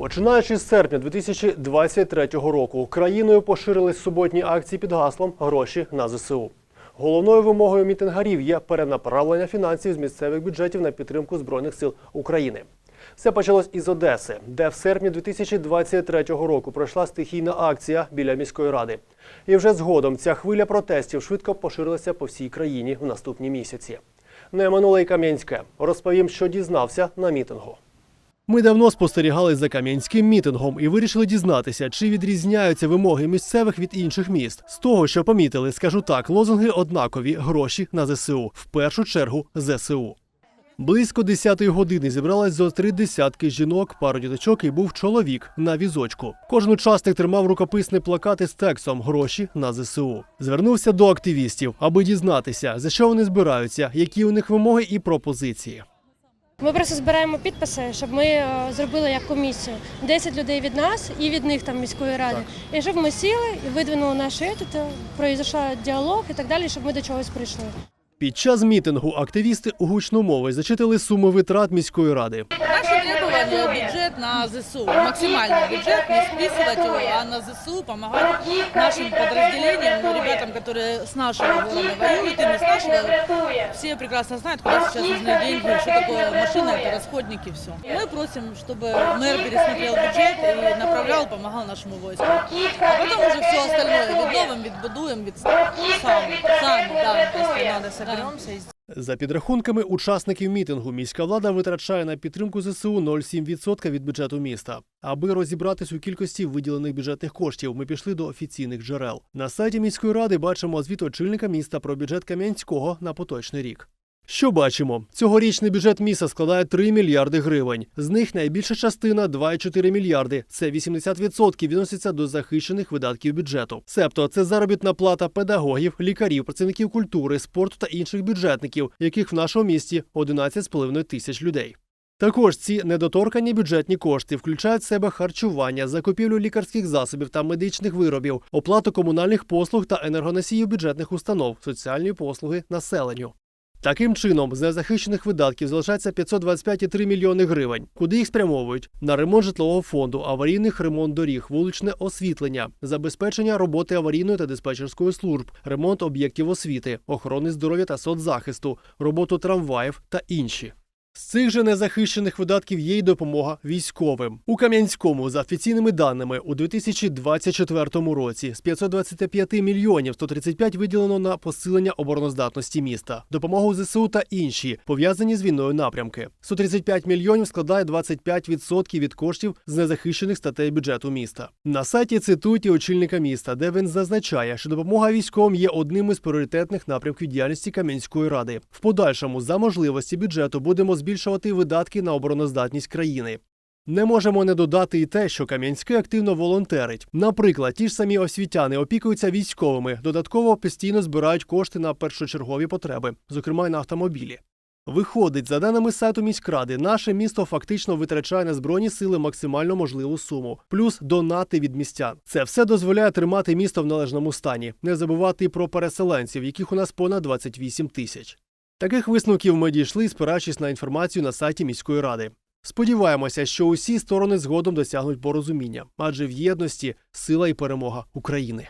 Починаючи з серпня 2023 року, країною поширились суботні акції під гаслом Гроші на ЗСУ. Головною вимогою мітингарів є перенаправлення фінансів з місцевих бюджетів на підтримку Збройних сил України. Все почалось із Одеси, де в серпні 2023 року пройшла стихійна акція біля міської ради. І вже згодом ця хвиля протестів швидко поширилася по всій країні в наступні місяці. Не минуле й Кам'янське. Розповім, що дізнався на мітингу. Ми давно спостерігали за кам'янським мітингом і вирішили дізнатися, чи відрізняються вимоги місцевих від інших міст. З того, що помітили, скажу так, лозунги однакові гроші на ЗСУ, в першу чергу ЗСУ. Близько 10-ї години зібралось зо три десятки жінок, пару діточок і був чоловік на візочку. Кожен учасник тримав рукописний плакат із текстом Гроші на ЗСУ. Звернувся до активістів, аби дізнатися, за що вони збираються, які у них вимоги і пропозиції. Ми просто збираємо підписи, щоб ми е, зробили як комісію 10 людей від нас і від них там міської ради. І щоб ми сіли і видвинули наші етити, пройшов діалог і так далі, щоб ми до чогось прийшли. Під час мітингу активісти у гучномові зачитали суми витрат міської ради Наше требование бюджет на ЗСУ, максимальный бюджет, не списывать его, а на ЗСУ помогать нашим подразделениям, ну, ребятам, которые с нашего города воюют и не с нашего. Все прекрасно знают, куда сейчас нужны деньги, что такое машина, это расходники, все. Мы просим, чтобы мэр пересмотрел бюджет и направлял, помогал нашему войску. А потом уже все остальное, відновим, відбудуємо, від сами, сами, да, если надо, соберемся и За підрахунками учасників мітингу, міська влада витрачає на підтримку ЗСУ 0,7% від бюджету міста. Аби розібратись у кількості виділених бюджетних коштів, ми пішли до офіційних джерел. На сайті міської ради бачимо звіт очільника міста про бюджет Кам'янського на поточний рік. Що бачимо? Цьогорічний бюджет міста складає 3 мільярди гривень. З них найбільша частина 2,4 мільярди. Це 80% відноситься до захищених видатків бюджету. Себто це заробітна плата педагогів, лікарів, працівників культури, спорту та інших бюджетників, яких в нашому місті 11,5 тисяч людей. Також ці недоторкані бюджетні кошти включають в себе харчування, закупівлю лікарських засобів та медичних виробів, оплату комунальних послуг та енергоносіїв бюджетних установ, соціальні послуги населенню. Таким чином, з незахищених видатків залишається 525,3 мільйони гривень. Куди їх спрямовують? На ремонт житлового фонду, аварійних ремонт доріг, вуличне освітлення, забезпечення роботи аварійної та диспетчерської служб, ремонт об'єктів освіти, охорони здоров'я та соцзахисту, роботу трамваїв та інші. З цих же незахищених видатків є й допомога військовим. У Кам'янському, за офіційними даними, у 2024 році з 525 мільйонів 135 виділено на посилення обороноздатності міста, допомогу ЗСУ та інші, пов'язані з війною напрямки. 135 мільйонів складає 25% від коштів з незахищених статей бюджету міста. На сайті цитують і очільника міста, де він зазначає, що допомога військовим є одним із пріоритетних напрямків діяльності Кам'янської ради. В подальшому за можливості бюджету будемо збільшувати видатки на обороноздатність країни. Не можемо не додати і те, що Кам'янський активно волонтерить. Наприклад, ті ж самі освітяни опікуються військовими, додатково постійно збирають кошти на першочергові потреби, зокрема й на автомобілі. Виходить, за даними сайту міськради, наше місто фактично витрачає на збройні сили максимально можливу суму, плюс донати від містян. Це все дозволяє тримати місто в належному стані, не забувати про переселенців, яких у нас понад 28 тисяч. Таких висновків ми дійшли, спираючись на інформацію на сайті міської ради. Сподіваємося, що усі сторони згодом досягнуть порозуміння, адже в єдності сила і перемога України.